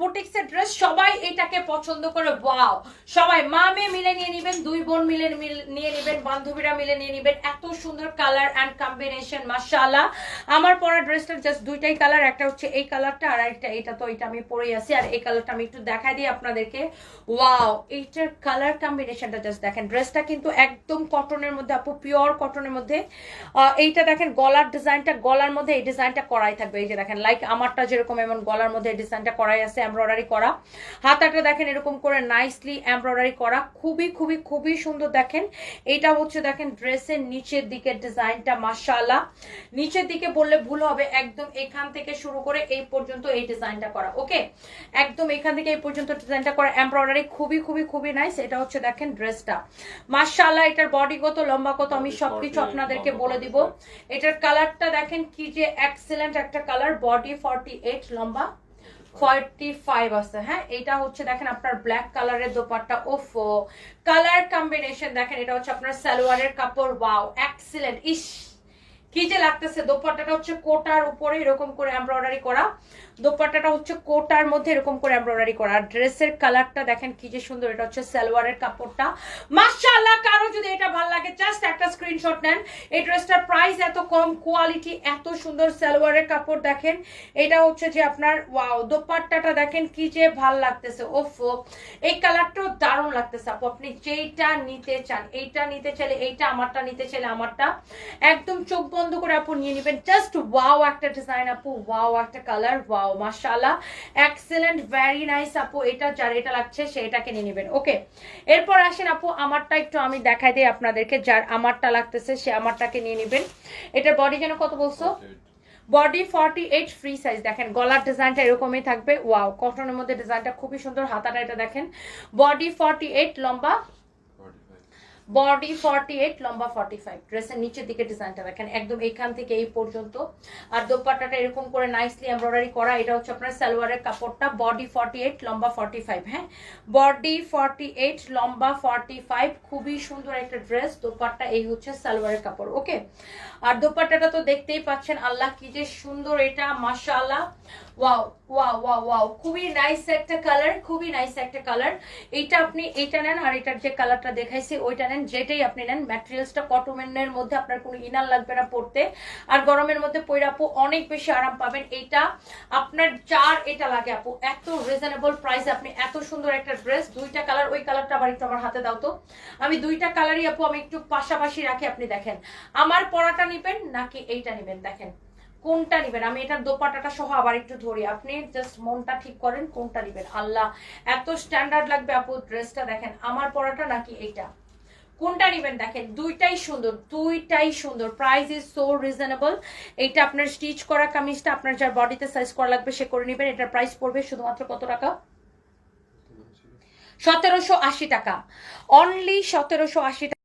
বুটিক্সের ড্রেস সবাই এটাকে পছন্দ করে ওয়াও সবাই মা মেয়ে মিলে নিয়ে নেবেন, দুই বোন মিলে নিয়ে নেবেন, বান্ধবীরা মিলে নিয়ে নেবেন, এত সুন্দর কালার অ্যান্ড কম্বিনেশন মাশাআল্লাহ! আমার পরা ড্রেসটার জাস্ট দুইটাই কালার একটা হচ্ছে এই কালারটা আর একটা এটা, তো এটা আমি পরেই আছি। আর এই কালারটা আমি একটু দেখাই দিই আপনাদেরকে। ওয়াও এইটার কালার কম্বিনেশনটা জাস্ট দেখেন ড্রেসটা কিন্তু একদম কটনের মধ্যে, আপু পিওর কটনের মধ্যে। এইটা দেখেন, গলার ডিজাইনটা গলার মধ্যে এই ডিজাইনটা করাই থাকবে। এই যে দেখেন লাইক আমারটা যেরকম, এমন গলার মধ্যে ডিজাইনটা করাই আছে এমব্রয়ডারি করা। হাতাটা দেখেন এরকম করে নাইসলি এমব্রয়ডারি করা। খুবই খুবই খুবই সুন্দর দেখেন। এটা হচ্ছে দেখেন ড্রেসের নিচের দিকের ডিজাইনটা মাশাআল্লাহ। নিচের দিকে বললে ভুল হবে একদম এখান থেকে শুরু করে এই পর্যন্ত এই ডিজাইনটা করা ওকে? একদম এখান থেকে এই পর্যন্ত ডিজাইনটা করা। এমব্রয়ডারি খুবই খুবই খুবই নাইস এটা হচ্ছে দেখেন ড্রেসটা। মাশাআল্লাহ এটার বডি কত লম্বা কত আমি সবকিছু আপনাদেরকে বলে দিব। এটার কালারটা দেখেন কি যে এক্সেলেন্ট একটা কালার বডি ফর্টি এইট লম্বা। ফর্টি ফাইভ আছে হ্যাঁ? এটা হচ্ছে দেখেন আপনার ব্ল্যাক কালারের দোপাট্টা, ওফো। কালার কম্বিনেশন দেখেন, এটা হচ্ছে আপনার সালোয়ারের কাপড় ওয়াও এক্সিলেন্ট ইস কি যে লাগতেছে? দোপাট্টাটা হচ্ছে কোটার উপরে এরকম করে এমব্রয়ডারি করা। দোপাট্টাটা হচ্ছে কোটার মধ্যে এরকম করে এমব্রয়ডারি করা। আর ড্রেসের কালারটা দেখেন কি যে সুন্দর, এটা হচ্ছে সালোয়ারের কাপড়টা। মাশাআল্লাহ, কারও যদি এটা ভালো লাগে জাস্ট একটা স্ক্রিনশট নেন। এই ড্রেসটার প্রাইস এত কম কোয়ালিটি এত সুন্দর, সালোয়ারের কাপড় দেখেন। এটা হচ্ছে যে আপনার ওয়াও দোপাট্টাটা দেখেন কি যে ভালো লাগতেছে। ওফো, এই কালারটাও দারুণ লাগতেছে। আপু, আপনি যেইটা নিতে চান, এইটা নিতে চাইলে, এইটা আমারটা নিতে চাইলে আমারটা। একদম চোখ বন্ধ করে আপু নিয়ে নেবেন। জাস্ট ওয়াও একটা ডিজাইন আপু ওয়াও একটা কালার ওয়াও মাশাআল্লাহ। এক্সেলেন্ট ভেরি নাইস আপু এটা যার এটা লাগছে সে এটাকে নিয়ে নেবেন ওকে এরপর আসেন আপু আমারটা একটু আমি দেখাই দিই আপনাদেরকে যার আমারটা লাগতেছে সে আমারটাকে নিয়ে নেবেন। এটার বডি যেন কত বলছো? Body forty eight free size দেখেন গলার ডিজাইনটা এরকমই থাকবে ওয়াও কটনের মধ্যে ডিজাইনটা খুবই সুন্দর হাতাটা এটা দেখেন। বডি ফর্টি এইট লম্বা বডি ফর্টি এইট লম্বা ফর্টি ফাইভ ড্রেসের নিচের দিকে ডিজাইনটা দেখেন, একদম এখান থেকে এই পর্যন্ত। আর দোপাট্টাটা এরকম করে নাইসলি এমব্রয়ডারি করা, এটা হচ্ছে আপনার সালোয়ারের কাপড়টা, বডি ফর্টি এইট লম্বা ফর্টি ফাইভ হ্যাঁ? বডি ফর্টি এইট লম্বা ফর্টি ফাইভ খুবই সুন্দর একটা ড্রেস দোপাট্টা এই হচ্ছে সালোয়ারের কাপড়, ওকে? আর দোপাট্টাটা তো দেখতেই পাচ্ছেন, আল্লাহ কি যে সুন্দর এটা, মাশাআল্লাহ। ওয়াও ওয়াও ওয়াও ওয়াও, খুবই নাইস একটা কালার খুবই নাইস একটা কালার এইটা আপনি এইটা নেন, আর এটার যে কালারটা দেখাইছি, ওইটা নেন যেটাই আপনি নেন ম্যাটেরিয়ালসটা কটনের মধ্যে আপনার কোনো ইনার লাগবে না পড়তে আর গরমের মধ্যে পরে আপু অনেক বেশি আরাম পাবেন। এইটা আপনার যার এটা লাগে আপু। এত রিজনেবল প্রাইস আপনি এত সুন্দর একটা ড্রেস দুইটা কালার ওই কালারটা আবার একটু আমার হাতে দাও তো। আমি দুইটা কালারই আপু আমি একটু পাশাপাশি রাখি, আপনি দেখেন। আমার পরাটা নিবেন নাকি এইটা নিবেন? দেখেন, কোনটা নিবেন? আমি এটার দোপাটাটা সহ আবার একটু ধরি। আপনি জাস্ট মনটা ঠিক করেন কোনটা নিবেন। আল্লাহ, এত স্ট্যান্ডার্ড লাগবে আপু ড্রেসটা দেখেন, আমার পরাটা নাকি এইটা? কোনটা নেবেন দেখেন দুইটাই সুন্দর দুইটাই সুন্দর। প্রাইস ইজ সো রিজনেবল এইটা আপনার স্টিচ করা কামিজটা আপনার যার বডিতে সাইজ করা লাগবে সে করে নেবেন। এটার প্রাইস পড়বে শুধুমাত্র কত টাকা? সতেরোশো আশি। টাকা। অনলি সতেরোশো আশি টাকা।